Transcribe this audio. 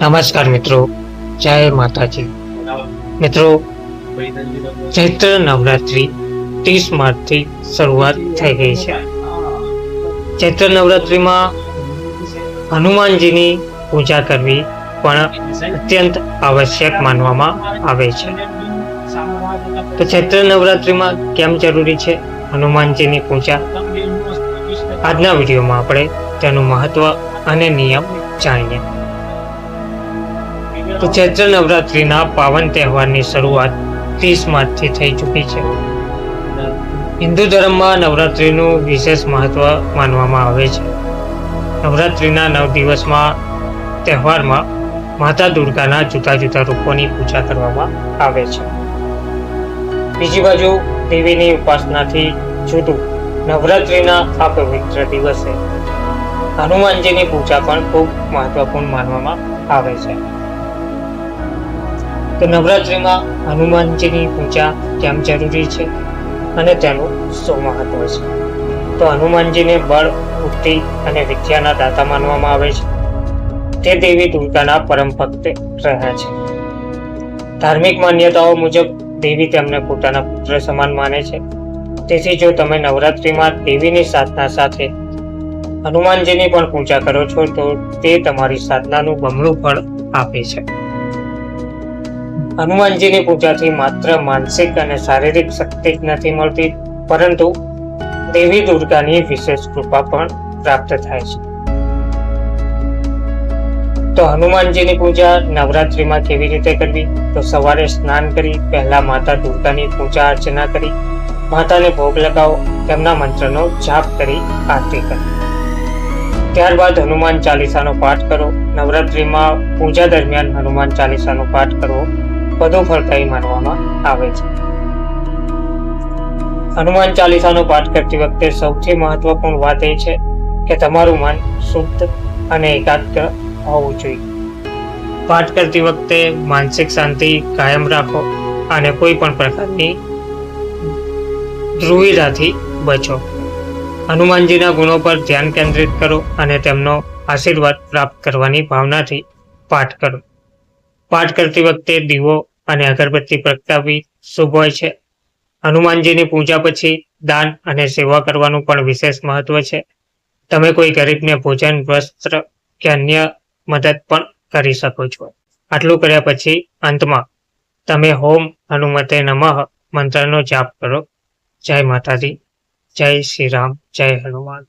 નમસ્કાર મિત્રો. જય માતાજી. મિત્રો, ચૈત્ર નવરાત્રી ત્રીસ માર્ચથી શરૂઆત થઈ ગઈ છે. ચૈત્ર નવરાત્રિમાં હનુમાનજીની પૂજા કરવી પણ અત્યંત આવશ્યક માનવામાં આવે છે. તો ચૈત્ર નવરાત્રિમાં કેમ જરૂરી છે હનુમાનજીની પૂજા? આજના વિડીયોમાં આપણે તેનું મહત્વ અને નિયમ જાણીએ. તો ચૈત્ર નવરાત્રિના પાવન તહેવારની શરૂઆત ત્રીસ માર્ચથી થઈ ચૂકી છે. હિન્દુ ધર્મમાં નવરાત્રિનું વિશેષ મહત્વ માનવામાં આવે છે. નવરાત્રિના નવ દિવસમાં તહેવારમાં માતા દુર્ગાના જુદા જુદા રૂપોની પૂજા કરવામાં આવે છે. બીજી બાજુ દેવીની ઉપાસનાથી જુદું નવરાત્રિના આ પવિત્ર દિવસે હનુમાનજીની પૂજા પણ ખૂબ મહત્વપૂર્ણ માનવામાં આવે છે. તો નવરાત્રિમાં હનુમાનજીની પૂજા કેમ જરૂરી છે? અને તેનું શું મહત્વ છે? તો હનુમાનજીને બળ, બુદ્ધિ અને વિદ્યાના દાતા માનવામાં આવે છે. તે દેવી દુર્ગાના પરમ ભક્ત રહ્યા છે. ધાર્મિક માન્યતાઓ મુજબ દેવી તેમને પોતાના પુત્ર સમાન માને છે. તેથી જો તમે નવરાત્રિમાં દેવીની સાધના સાથે હનુમાનજીની પણ પૂજા કરો છો, તો તે તમારી સાધનાનું બમણું ફળ આપે છે. હનુમાનજીની પૂજાથી માત્ર માનસિક અને શારીરિક શક્તિ જ નથી મળતી, પરંતુ દેવી દુર્ગાની વિશેષ કૃપા પણ પ્રાપ્ત થાય છે. તો હનુમાનજીની પૂજા નવરાત્રિમાં કેવી રીતે કરવી? તો સવારે સ્નાન કરી, પહેલા માતા દુર્ગાની પૂજા અર્ચના કરી, માતાને ભોગ લગાવો, તેમના મંત્રનો જાપ કરી આરતી કરો. ત્યારબાદ હનુમાન ચાલીસાનો પાઠ કરો. નવરાત્રિમાં પૂજા દરમિયાન હનુમાન ચાલીસાનો પાઠ કરવો. વધુ ફળદાયી માનવામાં આવે છે. હનુમાન ચાલીસાનો પાઠ કરતી વખતે સૌથી મહત્વપૂર્ણ વાત એ છે કે તમારું મન શુદ્ધ અને એકાગ્ર હોવું જોઈએ. પાઠ કરતી વખતે માનસિક શાંતિ કાયમ રાખો અને કોઈ પણ પ્રકારની ધ્રુવિધાથી બચો. હનુમાનજીના ગુણો પર ધ્યાન કેન્દ્રિત કરો અને તેમનો આશીર્વાદ પ્રાપ્ત કરવાની ભાવનાથી પાઠ કરો. પાઠ કરતી વખતે દીવો અને અગરબત્તી પ્રગટાવવી શુભ હોય છે. હનુમાનજીની પૂજા પછી દાન અને સેવા કરવાનું પણ વિશેષ મહત્વ છે. તમે કોઈ ગરીબને ભોજન, વસ્ત્ર કે અન્ય મદદ પણ કરી શકો છો. આટલું કર્યા પછી અંતમાં તમે હોમ હનુમતે નમઃ મંત્રનો જાપ કરો. જય માતાજી. જય શ્રી રામ. જય હનુમાન.